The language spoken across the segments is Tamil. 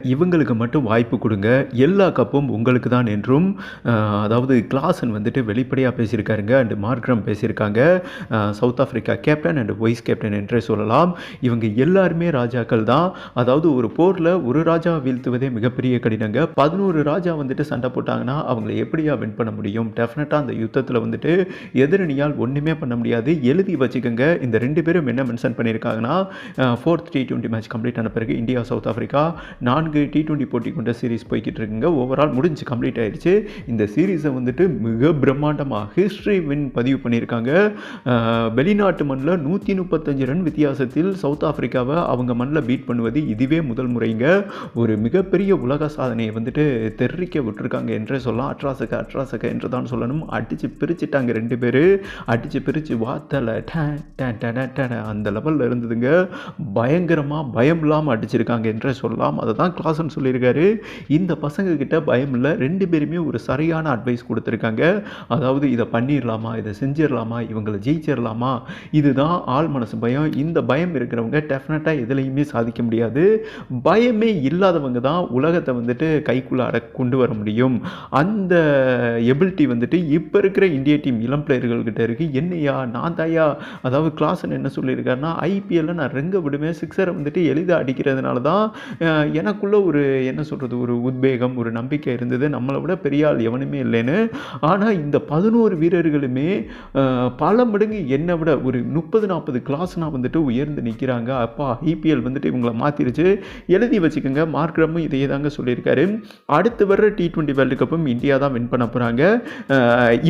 இவங்களுக்கு மட்டும் வாய்ப்பு கொடுங்க. எல்லா கப்பும் உங்களுக்கு தான் என்றும் அதாவது கிளாஸன் வந்துட்டு வெளிப்படையாக பேசியிருக்காருங்க அண்டு மார்க்ரம் பேசியிருக்காங்க. South Africa captain and vice captain என்றே சொல்லலாம். இவங்க எல்லாருமே ராஜாக்கள் தான். அதாவது ஒரு போரில் ஒரு ராஜா வீழ்த்துவதே மிகப்பெரிய கடினங்க. பதினோரு ராஜா வந்துட்டு சண்டை போட்டாங்கன்னா அவங்கள எப்படியா வின் பண்ண முடியும்? டெஃபினட்டாக அந்த யுத்தத்தில் வந்துட்டு எதிரணியால் ஒன்றுமே பண்ண முடியாது. எழுதி வச்சுக்கோங்க. இந்த ரெண்டு பேரும் என்ன மென்ஷன் பண்ணியிருக்காங்கன்னா fourth T twenty match complete ஆன பிறகு இந்தியா சவுத் ஆஃப்ரிக்கா நான் நான்கு டி டுவெண்ட்டி போட்டி கொண்ட சீரிஸ் போய்கிட்டு இருக்குங்க. ஓவரால் முடிஞ்சு கம்ப்ளீட் ஆயிடுச்சு இந்த சீரீஸை வந்துட்டு மிக பிரம்மாண்டமாக ஹிஸ்ட்ரி வின் பதிவு பண்ணியிருக்காங்க. வெளிநாட்டு மண்ணில் நூற்றி முப்பத்தஞ்சு ரன் வித்தியாசத்தில் சவுத் ஆஃப்ரிக்காவை அவங்க மண்ணில் பீட் பண்ணுவது இதுவே முதல் முறைங்க. ஒரு மிகப்பெரிய உலக சாதனையை வந்துட்டு தெரிவிக்க விட்டுருக்காங்க என்றே சொல்லலாம். அட்ராசக அட்ராசக என்று தான் சொல்லணும். அடித்து பிரிச்சுட்டாங்க ரெண்டு பேர். அடித்து பிரித்து வாத்தலை அந்த லெவலில் இருந்ததுங்க. பயங்கரமாக பயம் இல்லாமல் அடிச்சிருக்காங்க என்றே சொல்லலாம். அதை தான் கிளாஸ்ன்னு சொல்லியிருக்காரு. இந்த பசங்கக்கிட்ட பயம் இல்லை. ரெண்டு பேருமே ஒரு சரியான அட்வைஸ் கொடுத்துருக்காங்க. அதாவது இதை பண்ணிடலாமா இதை செஞ்சிடலாமா இவங்களை ஜெயிச்சிடலாமா இதுதான் ஆள் மனசு பயம். இந்த பயம் இருக்கிறவங்க டெஃபினட்டாக எதுலையுமே சாதிக்க முடியாது. பயமே இல்லாதவங்க தான் உலகத்தை வந்துட்டு கைக்குள்ளே அட கொண்டு வர முடியும். அந்த எபிலிட்டி வந்துட்டு இப்போ இருக்கிற இந்திய டீம் இளம் பிளேயர்கள்கிட்ட இருக்குது என்னையா? நான் தாயா? அதாவது கிளாஸ்ன்னு என்ன சொல்லியிருக்காருன்னா ஐபிஎல்ல நான் ரெங்க விடுவேன். சிக்ஸரை வந்துட்டு எளிதாக அடிக்கிறதுனால தான் எனக்கு எனக்குள்ள ஒரு என்ன சொல்கிறது ஒரு உத்வேகம் ஒரு நம்பிக்கை இருந்தது. நம்மளை விட பெரிய ஆள் எவனுமே இல்லைன்னு. ஆனால் இந்த பதினோரு வீரர்களுமே பல மடங்கு என்னை விட ஒரு முப்பது நாற்பது கிளாஸ்னால் வந்துட்டு உயர்ந்து நிற்கிறாங்க அப்பா ஐபிஎல் வந்துட்டு இவங்களை மாற்றிருச்சு எழுதி வச்சுக்கோங்க. மார்க்ரமும் இதையே தாங்க சொல்லியிருக்காரு. அடுத்து வர்ற டி ட்வெண்ட்டி வேர்ல்டு கப்பும் இந்தியா தான் வின் பண்ண போகிறாங்க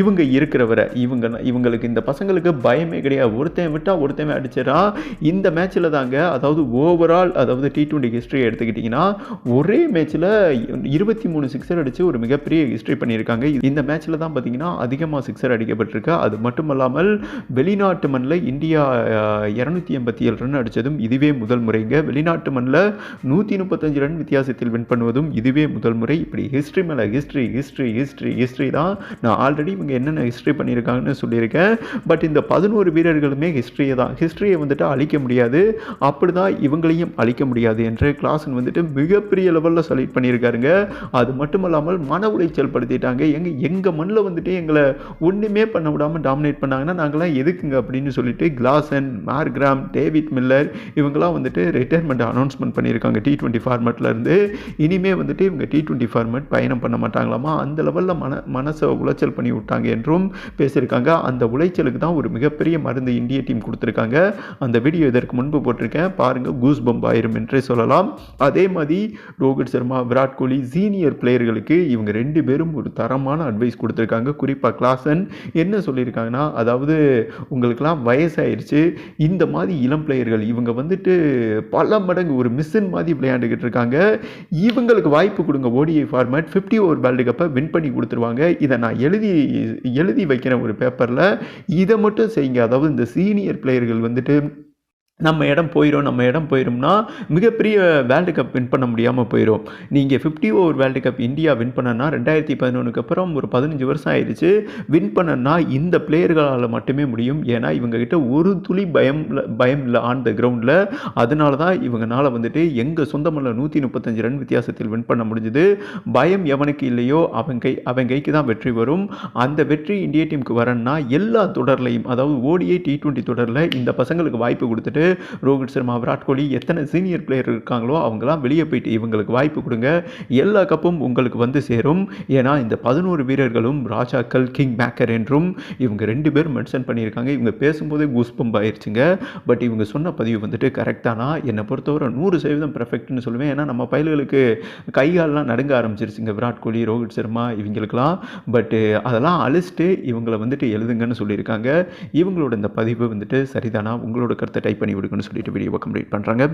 இவங்க இருக்கிறவரை இவங்க இவங்களுக்கு இந்த பசங்களுக்கு பயமே கிடையாது. ஒருத்தன் விட்டால் ஒருத்தன் அடிச்சிடறான் இந்த மேட்ச்சில் தாங்க அதாவது ஓவரால் அதாவது டி டுவெண்ட்டி ஹிஸ்ட்ரி எடுத்துக்கிட்டிங்கன்னா ஒரே மேட்ச்சில் இருபத்தி மூணு சிக்ஸர் அடித்து ஒரு மிகப்பெரிய ஹிஸ்ட்ரி பண்ணியிருக்காங்க. இந்த மேட்ச்சில் தான் பார்த்தீங்கன்னா அதிகமாக சிக்ஸர் அடிக்கப்பட்டிருக்கு. அது மட்டும் இல்லாமல் வெளிநாட்டு மண்ணில் இந்தியா இரநூத்தி எண்பத்தி ஏழு ரன் அடித்ததும் இதுவே முதல் முறைங்க. வெளிநாட்டு மண்ணில் நூற்றி முப்பத்தஞ்சு ரன் வித்தியாசத்தில் வின் பண்ணுவதும் இதுவே முதல் முறை. இப்படி ஹிஸ்ட்ரி மேலே ஹிஸ்ட்ரி ஹிஸ்ட்ரி ஹிஸ்ட்ரி ஹிஸ்ட்ரி தான் நான் ஆல்ரெடி இவங்க என்னென்ன ஹிஸ்ட்ரி பண்ணியிருக்காங்கன்னு சொல்லியிருக்கேன். பட் இந்த பதினோரு வீரர்களுமே ஹிஸ்ட்ரியை தான். ஹிஸ்ட்ரியை வந்துட்டு அழிக்க முடியாது. அப்படி தான் இவங்களையும் அழிக்க முடியாது என்று கிளாஸன் வந்துட்டு மிக மிகப்பெரிய லெவலில் செலக்ட் பண்ணியிருக்காருங்க. அது மட்டும் இல்லாமல் மன உளைச்சல் படுத்திட்டாங்க. எங்கள் எங்கள் மண்ணில் வந்துட்டு எங்களை ஒன்றுமே பண்ண விடாமல் டாமினேட் பண்ணாங்கன்னா நாங்களாம் எதுக்குங்க அப்படின்னு சொல்லிட்டு கிளாசன் மார்க்ராம் டேவிட் மில்லர் இவங்கெல்லாம் வந்துட்டு ரிட்டையர்மெண்ட் அனௌன்ஸ்மெண்ட் பண்ணியிருக்காங்க டி டுவெண்ட்டி ஃபார்மெட்லேருந்து இனிமே வந்துட்டு இவங்க டி டுவெண்ட்டி ஃபார்மெட் பயணம் பண்ண மாட்டாங்களாமா? அந்த லெவலில் மன மனசை உளைச்சல் பண்ணி விட்டாங்க என்றும் பேசியிருக்காங்க. அந்த உளைச்சலுக்கு தான் ஒரு மிகப்பெரிய மருந்து இந்திய டீம் கொடுத்துருக்காங்க. அந்த வீடியோ இதற்கு முன்பு போட்டிருக்கேன். பாருங்கள் கூஸ் பம்ப் ஆயிரும் என்றே சொல்லலாம். அதே மாதிரி ரோஹித் சர்மா விராட் கோலி சீனியர் பிளேயர்களுக்கு இவங்க ரெண்டு பேரும் ஒரு தரமான அட்வைஸ் கொடுத்துருக்காங்க. குறிப்பாக கிளாசன் என்ன சொல்லியிருக்காங்கன்னா அதாவது உங்களுக்கெல்லாம் வயசாயிருச்சு இந்த மாதிரி இளம் பிளேயர்கள் இவங்க வந்துட்டு பல மடங்கு ஒரு மிஷின் மாதிரி விளையாண்டுக்கிட்டு இருக்காங்க. இவங்களுக்கு வாய்ப்பு கொடுங்க ODI format fifty over world கப்பை வின் பண்ணி கொடுத்துருவாங்க. இதை நான் எழுதி எழுதி வைக்கிறேன் ஒரு பேப்பரில் இதை மட்டும் செய்யுங்க. அதாவது இந்த சீனியர் பிளேயர்கள் வந்துட்டு நம்ம இடம் போயிடும் நம்ம இடம் போயிடும்னா மிகப்பெரிய வேர்ல்டு கப் வின் பண்ண முடியாமல் போயிடும் நீங்கள் fifty over world cup India win பண்ணனா ரெண்டாயிரத்தி பதினொன்றுக்கு அப்புறம் ஒரு பதினஞ்சு வருஷம் ஆயிடுச்சு வின் பண்ணனா இந்த பிளேயர்களால் மட்டுமே முடியும். ஏன்னா இவங்ககிட்ட ஒரு துளி பயம் பயம் இல்லை ஆன் த கிரவுண்டில் அதனால தான் இவங்கனால வந்துட்டு எங்கள் சொந்த மண்ணில் நூற்றி முப்பத்தஞ்சு ரன் வித்தியாசத்தில் வின் பண்ண முடிஞ்சது. பயம் எவனுக்கு இல்லையோ அவன் கை அவன் கைக்கு தான் வெற்றி வரும். அந்த வெற்றி இந்திய டீமுக்கு வரணும்னா எல்லா தொடர்லையும் அதாவது ஓடிஐ டி டுவெண்ட்டி தொடரில் இந்த பசங்களுக்கு வாய்ப்பு கொடுத்துட்டு ரோஹித் சர்மா விராட் கோலி எத்தனை சீனியர் பிளேயர் இருக்காங்களோ அவங்களாம் வெளியே போயிட்டு இவங்களுக்கு வாய்ப்பு கொடுங்க. எல்லா கப்பும் உங்களுக்கு வந்து சேரும். ஏன்னா இந்த பதினோரு வீரர்களும் ராஜாக்கள் கிங் மேக்கர் என்றும் இவங்க ரெண்டு பேரும் மென்ஷன் பண்ணியிருக்காங்க. இவங்க பேசும்போதே கூஸ்பம்ப் ஆயிடுச்சுங்க பட் இவங்க சொன்ன பதிவு வந்துட்டு கரெக்டானா என்னை பொறுத்தவரை நூறு சதவீதம் பெர்ஃபெக்ட்னு சொல்லுவேன். ஏன்னா நம்ம பயல்களுக்கு கைகாலெலாம் நடுங்க ஆரம்பிச்சிருச்சுங்க. விராட் கோலி ரோஹித் சர்மா இவங்களுக்கெல்லாம். பட்டு அதெல்லாம் அழிச்சிட்டு இவங்களை வந்துட்டு எழுதுங்கன்னு சொல்லியிருக்காங்க. இவங்களோட இந்த பதிவு வந்துட்டு சரிதானா? உங்களோட கருத்தை டைப் பண்ணி விடுங்கன்னு சொல்லிட்டு வீடியோவை கம்ப்ளீட் பண்ணுறாங்க